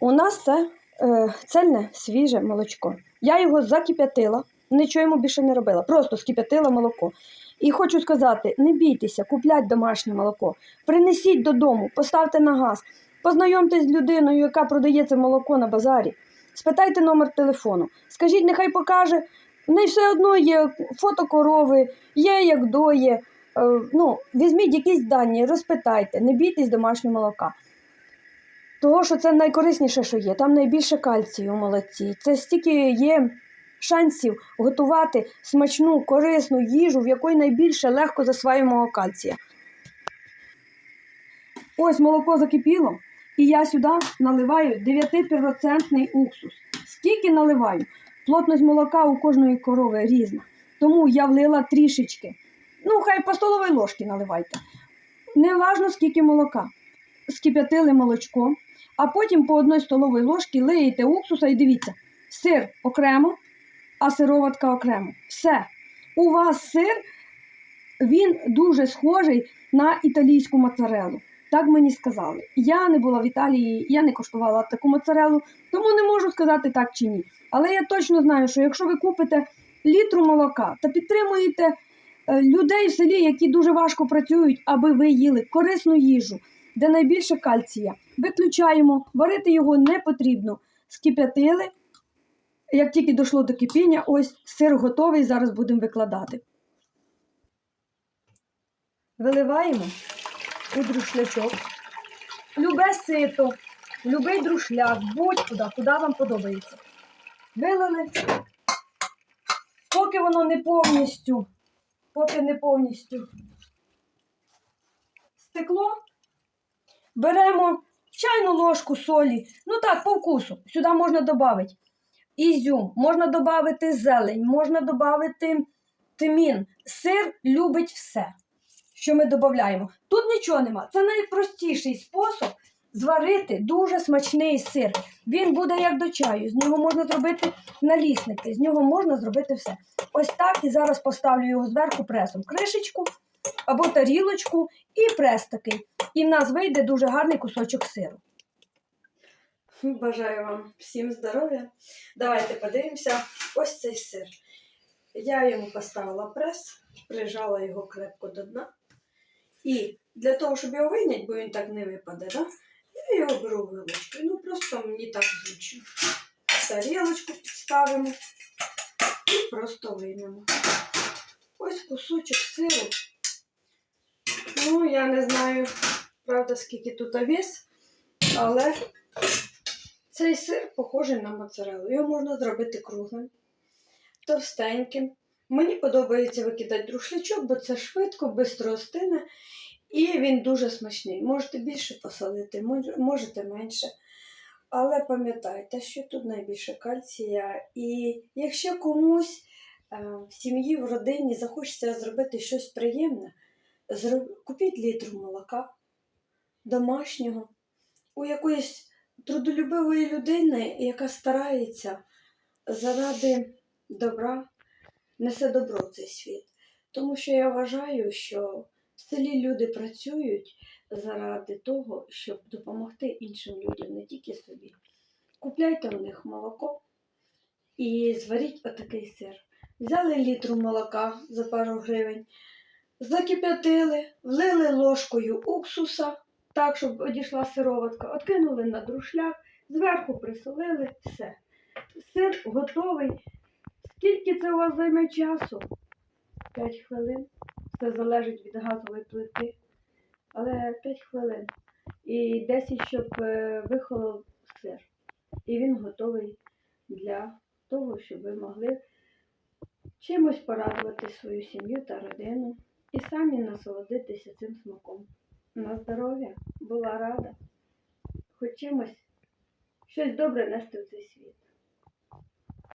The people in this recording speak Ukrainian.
У нас це е, цельне свіже молочко. Я його закип'ятила, нічого йому більше не робила, просто скип'ятила молоко. І хочу сказати: не бійтеся, куплять домашнє молоко, принесіть додому, поставте на газ, познайомтесь з людиною, яка продає це молоко на базарі. Спитайте номер телефону. Скажіть, нехай покаже. В все одно є фото корови, є як доє. Е, ну, візьміть якісь дані, розпитайте, не бійтесь домашнього молока. Того, що це найкорисніше, що є. Там найбільше кальцію у молоці. Це стільки є шансів готувати смачну, корисну їжу, в якої найбільше легко засваюємо кальція. Ось молоко закипіло, і я сюди наливаю 9% уксус. Скільки наливаю? Плотність молока у кожної корови різна. Тому я влила трішечки. Ну, хай по столовій ложці наливайте. Не важно, скільки молока. Скип'ятили молочко, а потім по одній столовій ложці лиєте уксуса і дивіться, сир окремо, а сироватка окремо. Все. У вас сир, він дуже схожий на італійську моцарелу. Так мені сказали. Я не була в Італії, я не коштувала таку моцарелу, тому не можу сказати так чи ні. Але я точно знаю, що якщо ви купите літру молока та підтримуєте е, людей в селі, які дуже важко працюють, аби ви їли корисну їжу, де найбільше кальція, виключаємо, варити його не потрібно. Скип'ятили. Як тільки дійшло до кипіння, ось сир готовий, зараз будемо викладати. Виливаємо у друшлячок. Любе сито, любий друшляк, будь-куди, куди вам подобається. Вилили, поки воно не повністю, поки не повністю стекло, беремо чайну ложку солі, ну так, по вкусу. Сюди можна додати ізюм, можна додати зелень, можна додати тимін. Сир любить все, що ми додаємо. Тут нічого нема. Це найпростіший спосіб зварити дуже смачний сир. Він буде як до чаю. З нього можна зробити налісники, з нього можна зробити все. Ось так і зараз поставлю його зверху пресом. Кришечку або тарілочку і прес такий. І в нас вийде дуже гарний кусочок сиру. Бажаю вам всім здоров'я. Давайте подивимося. Ось цей сир. Я йому поставила прес, прижала його крепко до дна. І для того, щоб його вийняти, бо він так не випаде, да? я його беру вилочкою. Ну просто мені так зручно. Тарілочку підставимо і просто виймемо. Ось кусочок сиру. Ну, я не знаю, правда, скільки тут вес, але цей сир похожий на моцарелу. Його можна зробити круглим, товстеньким. Мені подобається викидати друшлячок, бо це швидко, швидко остине. І він дуже смачний. Можете більше посолити, можете менше. Але пам'ятайте, що тут найбільше кальція. І якщо комусь е, в сім'ї, в родині захочеться зробити щось приємне, купіть літр молока домашнього у якоїсь трудолюбивої людини, яка старається заради добра, несе добро в цей світ. Тому що я вважаю, що в селі люди працюють заради того, щоб допомогти іншим людям, не тільки собі. Купляйте у них молоко і зваріть отакий сир. Взяли літру молока за пару гривень, закип'ятили, влили ложкою уксуса, так, щоб одійшла сироватка, откинули на друшляк, зверху присолили, все. Сир готовий. Скільки це у вас займе часу? 5 хвилин. Це залежить від газової плити. Але 5 хвилин. І 10, щоб е, вихолов сир. І він готовий для того, щоб ви могли чимось порадувати свою сім'ю та родину і самі насолодитися цим смаком. На здоров'я була рада. Хоч чимось щось добре нести в цей світ.